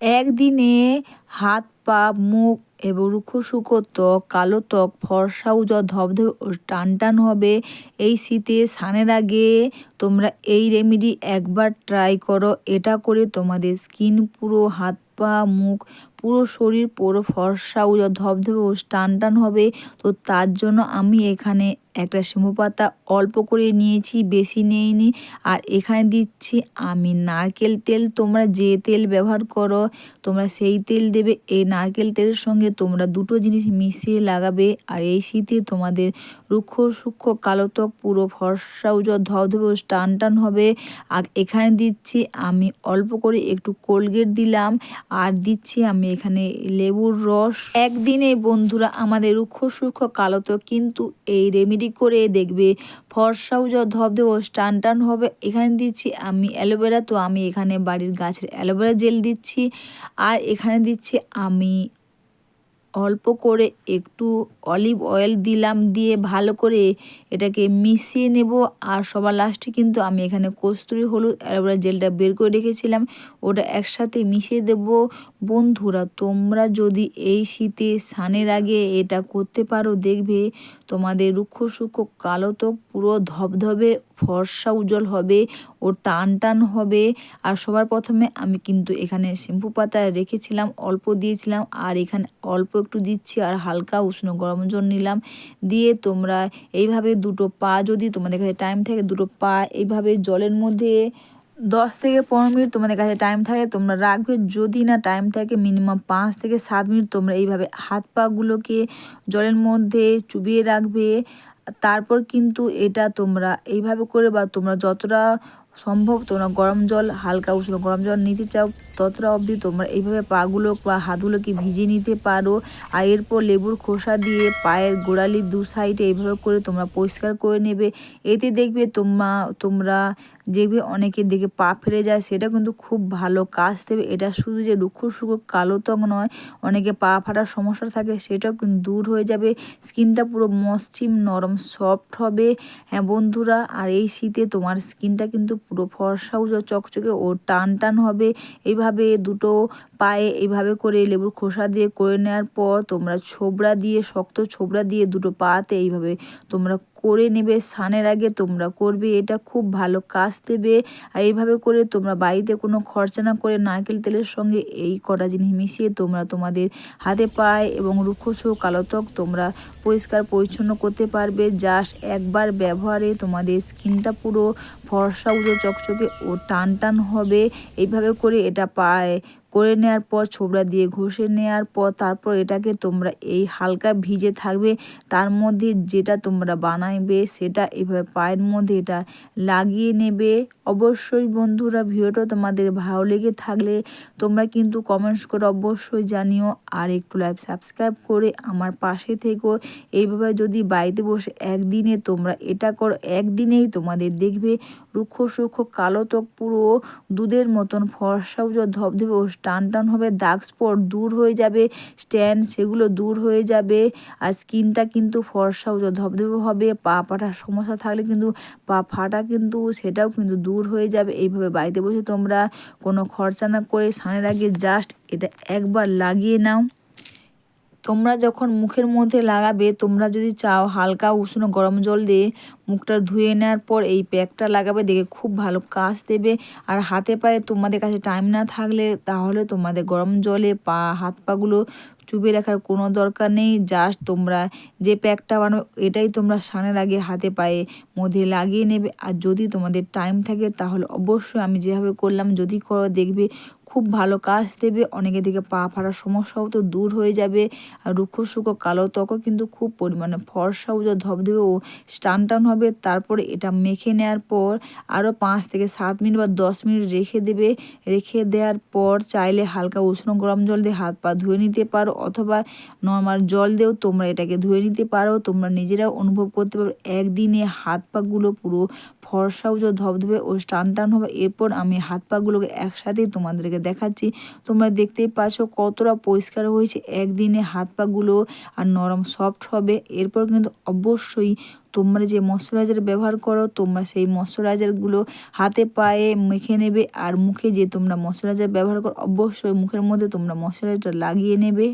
একদিনে হাত, পা, মুখ এবং রুক্ষ শুকো ত্বক, কালো ত্বক, ফর্সা উজ্জ্বল ধবধবে টান টান হবে। এই শীতে স্নানের আগে তোমরা এই রেমেডি একবার ট্রাই করো। এটা করে তোমাদের স্কিন পুরো হাত, পা, মুখ, পুরো শরীর পুরো ফর্সা উজ্জ্বল ধবধবে টান টান হবে। তো তার জন্য আমি এখানে একটা শিমু পাতা অল্প করে নিয়েছি, বেশি নিইনি। আর এখানে দিচ্ছি আমি নারকেল তেল। তোমরা যে তেল ব্যবহার করো, তোমরা সেই তেল দেবে। এই নারকেল তেলের সঙ্গে তোমরা দুটো জিনিস মিশিয়ে লাগাবে। আর এই শীতে তোমাদের রুক্ষ, সূক্ষ্ম, কালো ত্বক, পুরো ফর্সা, উজ্জ্বল, ধবধবে টান টান হবে। আর এখানে দিচ্ছি আমি অল্প করে একটু কোলগেট দিলাম। আর দিচ্ছি আমি এখানে লেবুর রস। একদিনে বন্ধুরা আমাদের রুক্ষ, সূক্ষ্ম, কালো ত্বক কিন্তু এই রেমেডি করে দেখবে। ফর্সাও যা ধবধবে টান টান হবে। এখানে দিচ্ছি আমি অ্যালোভেরা, তো আমি এখানে বাড়ির গাছের অ্যালোভেরা জেল দিচ্ছি। আর এখানে দিচ্ছি আমি অল্প করে একটু অলিভ অয়েল দিলাম দিয়ে ভালো করে এটাকে মিশিয়ে নেব। আর সবার লাস্টে কিন্তু আমি এখানে কস্তুরি হলুদ অ্যালোভেরা জেলটা বের করে রেখেছিলাম। ওটা একসাথে মিশিয়ে দেব। বন্ধুরা, তোমরা যদি এই শীতে স্নানের আগে এটা করতে পারো, দেখবে তোমাদের রুক্ষ সূক্ষ্ম কালো তো পুরো ধবধবে। ফর্সা উজ্জ্বল হবে ও টান টান হবে। আর সবার প্রথমে আমি কিন্তু এখানে শ্যাম্পু পাতা রেখেছিলাম, অল্প দিয়েছিলাম, আর এখানে অল্প একটু দিচ্ছি, আর হালকা উষ্ণ গরম জল নিলাম। দিয়ে তোমরা এইভাবে দুটো পা যদি তোমাদের কাছে টাইম থাকে, দুটো পা এইভাবে জলের মধ্যে দশ থেকে পনেরো মিনিট তোমাদের কাছে টাইম থাকে, তোমরা রাখবে। যদি না টাইম থাকে মিনিমাম পাঁচ থেকে সাত মিনিট তোমরা এইভাবে হাত পাগুলোকে জলের মধ্যে চুবিয়ে রাখবে। তারপর কিন্তু এটা তোমরা এইভাবে করে বা তোমরা যতটা সম্ভব তোমরা গরম জল হালকা উষ্ণ গরম জল নিতে চাও, ততটা অবধি তোমরা এইভাবে পাগুলো বা হাতগুলোকে ভিজিয়ে নিতে পারো। আর এরপর লেবুর খোসা দিয়ে পায়ের গোড়ালির দু সাইডে এইভাবে করে তোমরা পরিষ্কার করে নেবে। এতে দেখবে তোমরা তোমরা দেখবে অনেকের দিকে পা ফেরে যায়, সেটা কিন্তু খুব ভালো কাজ দেবে। এটা শুধু যে রুক্ষ সুখ কালো ত্বক নয়, অনেকে পা ফাটার সমস্যা থাকে, সেটাও কিন্তু দূর হয়ে যাবে। স্কিনটা পুরো মসৃণ, নরম, সফট হবে। হ্যাঁ বন্ধুরা, আর এই শীতে তোমার স্কিনটা কিন্তু পুরো ফর্সা, উজো, চকচকে ও টান টান হবে। এইভাবে দুটো পায়ে এইভাবে করে লেবুর খোসা দিয়ে করে নেওয়ার পর তোমরা ছোবড়া দিয়ে, শক্ত ছোবড়া দিয়ে দুটো পাতে এইভাবে তোমরা করে নেবে। স্নানের আগে তোমরা করবে, এটা খুব ভালো কাজ দেবে। আর এইভাবে করে তোমরা বাড়িতে কোনো খরচা না করে নারকেল তেলের সঙ্গে এই কটা জিনিস মিশিয়ে তোমরা তোমাদের হাতে পায়ে এবং রুখোশো কালো ত্বক তোমরা পরিষ্কার পরিচ্ছন্ন করতে পারবে। জাস্ট একবার ব্যবহারে তোমাদের স্কিনটা পুরো ফর্সা, উজো, চকচকে ও টান টান হবে। এইভাবে করে এটা পায় করে নেওয়ার পর, ছোবড়া দিয়ে ঘষে নেওয়ার পর, তারপর এটাকে তোমরা এই হালকা ভিজে থাকবে। তার মধ্যে যেটা তোমরা বানাইবে, সেটা এভাবে পায়ের মধ্যে এটা লাগিয়ে নেবে। অবশ্যই বন্ধুরা, ভিডিওটা তোমাদের ভালো লেগে থাকলে তোমরা কিন্তু কমেন্টস করে অবশ্যই জানিও। আর একটু লাইভ সাবস্ক্রাইব করে আমার পাশে থেকো। এইভাবে যদি বাড়িতে বসে একদিনে তোমরা এটা করো, একদিনেই তোমাদের দেখবে রুক্ষ সূক্ষ্ম কালো ত্বক পুরো দুধের মতন ফর্সা ধবধবে ও টান টান হবে দাগ স্পট দূর হয়ে যাবে স্ট্যান্ড সেগুলো দূর হয়ে যাবে আর স্কিনটা কিন্তু ফর্সাও ধবধবে হবে। পা পাটার সমস্যা থাকলে কিন্তু পা ফাটা কিন্তু সেটাও কিন্তু দূর হয়ে যাবে। এইভাবে বাড়িতে বসে তোমরা কোনো খরচা না করে সানের আগে জাস্ট এটা একবার লাগিয়ে নাও। তোমরা যখন মুখের মধ্যে লাগাবে, তোমরা যদি চাও হালকা উষ্ণ গরম জল দিয়ে মুখটা ধুয়ে নেওয়ার পর এই প্যাকটা লাগাবে, দেখে খুব ভালো কাজ দেবে। আর হাতে পায়ে তোমাদের কাছে টাইম না থাকলে তাহলে তোমাদের গরম জলে পা, হাত পাগুলো চুবিয়ে রাখার কোনো দরকার নেই। জাস্ট তোমরা যে প্যাকটা বানাবে, এটাই তোমরা স্নানের আগে হাতে পায়ে মধ্যে লাগিয়ে নেবে। আর যদি তোমাদের টাইম থাকে, তাহলে অবশ্যই আমি যেভাবে করলাম, যদি করো দেখবে খুব ভালো কাজ দেবে অনেকের দিকে পা ফাটার সমস্যাও তো দূর হয়ে যাবে। আর রুক্ষ শুকো কালো ত্বকও কিন্তু খুব পরিমাণে ফর্সা উজো ধবধবে ও স্টান টান হবে। তারপরে এটা মেখে নেওয়ার পর আরও পাঁচ থেকে সাত মিনিট বা দশ মিনিট রেখে দেবে। রেখে দেওয়ার পর চাইলে হালকা উষ্ণ গরম জল দিয়ে হাত পা ধুয়ে নিতে পারো অথবা নর্মাল জল দিয়েও তোমরা এটাকে ধুয়ে নিতে পারো। তোমরা নিজেরাও অনুভব করতে পারো, একদিনে হাত পাগুলো পুরো ফর্সা উজো ধবধবে ও টান টান হবে। এরপর আমি হাত পাগুলোকে একসাথেই তোমাদেরকে দেখাচ্ছি। তোমরা দেখতেই পাচ্ছ কতটা পরিষ্কার হয়েছে। একদিনে হাত পাগুলো আর নরম সফট হবে। এরপর কিন্তু অবশ্যই তোমরা যে ময়শ্চারাইজার ব্যবহার করো, তোমরা সেই ময়শ্চারাইজারগুলো হাতে পায়ে মেখে নেবে। আর মুখে যে তোমরা ময়শ্চারাইজার ব্যবহার করো, অবশ্যই মুখের মধ্যে তোমরা ময়শ্চারাইজারটা লাগিয়ে নেবে।